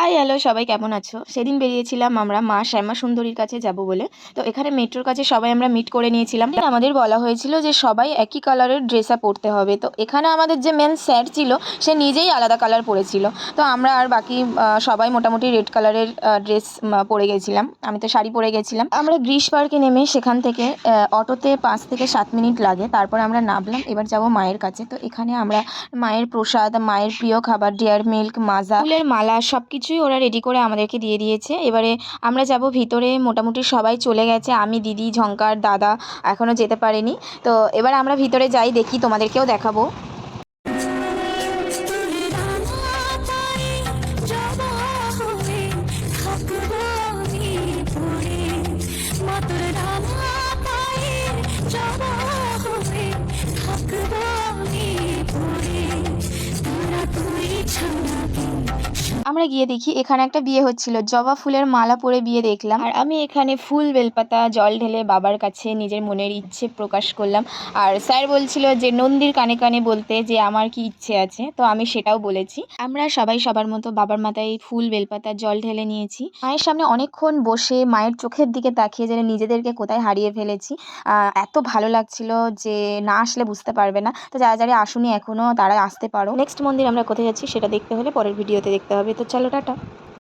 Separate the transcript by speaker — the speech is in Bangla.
Speaker 1: হাই হ্যালো সবাই কেমন আছো? সেদিন বেরিয়েছিলাম আমরা মা শ্যামা সুন্দরীর কাছে যাব বলে। তো এখানে মেট্রোর কাছে সবাই আমরা মিট করে নিয়েছিলাম। আমাদের বলা হয়েছিল যে সবাই একই কালারের ড্রেস পরতে হবে। তো এখানে আমাদের যে মেন স্যার ছিল, সে নিজেই আলাদা কালার পরেছিল। তো আমরা আর বাকি সবাই মোটামুটি রেড কালারের ড্রেস পরে গেছিলাম। আমি তো শাড়ি পরে গেছিলাম। আমরা গ্রিস পার্কে নেমে সেখান থেকে অটোতে পাঁচ থেকে সাত মিনিট লাগে। তারপর আমরা নামলাম, এবার যাব মায়ের কাছে। তো এখানে আমরা মায়ের প্রসাদ, মায়ের প্রিয় খাবার ডিয়ার মিল্ক মাজা, ফুলের মালা সব কিছুই ওরা রেডি করে আমাদেরকে দিয়ে দিয়েছে। এবারে আমরা যাব ভিতরে, মোটামুটি সবাই চলে গেছে। আমি, দিদি ঝঙ্কার দাদা এখনও যেতে পারেনি। তো এবার আমরা ভিতরে যাই, দেখি তোমাদেরকেও দেখাবো। আমরা গিয়ে দেখি, এখানে একটা বিয়ে হচ্ছিল। জবা ফুলের মালা পরে বিয়ে দেখলাম। আর আমি এখানে ফুল, বেলপাতা, জল ঢেলে বাবার কাছে নিজের মনের ইচ্ছে প্রকাশ করলাম। আর স্যার বলছিল যে, নন্দীর কানে কানে বলতে যে, আমার কি ইচ্ছে আছে? তো আমি সেটাও বলেছি। আমরা সবাই সবার মতো বাবার মাথায় ফুল, বেলপাতা, জল ঢেলে নিয়েছি। মায়ের সামনে অনেকক্ষণ বসে মায়ের চোখের দিকে তাকিয়ে যেন নিজেদেরকে কোথায় হারিয়ে ফেলেছি। এত ভালো লাগছিল যে, না আসলে বুঝতে পারবে না। তো যারা যারা আসুনি এখনও তারা আসতে পারো। নেক্সট মন্দির আমরা কোথায় যাচ্ছি, সেটা দেখতে হলে পরের ভিডিওতে দেখতে হবে। তো চলো টাটা।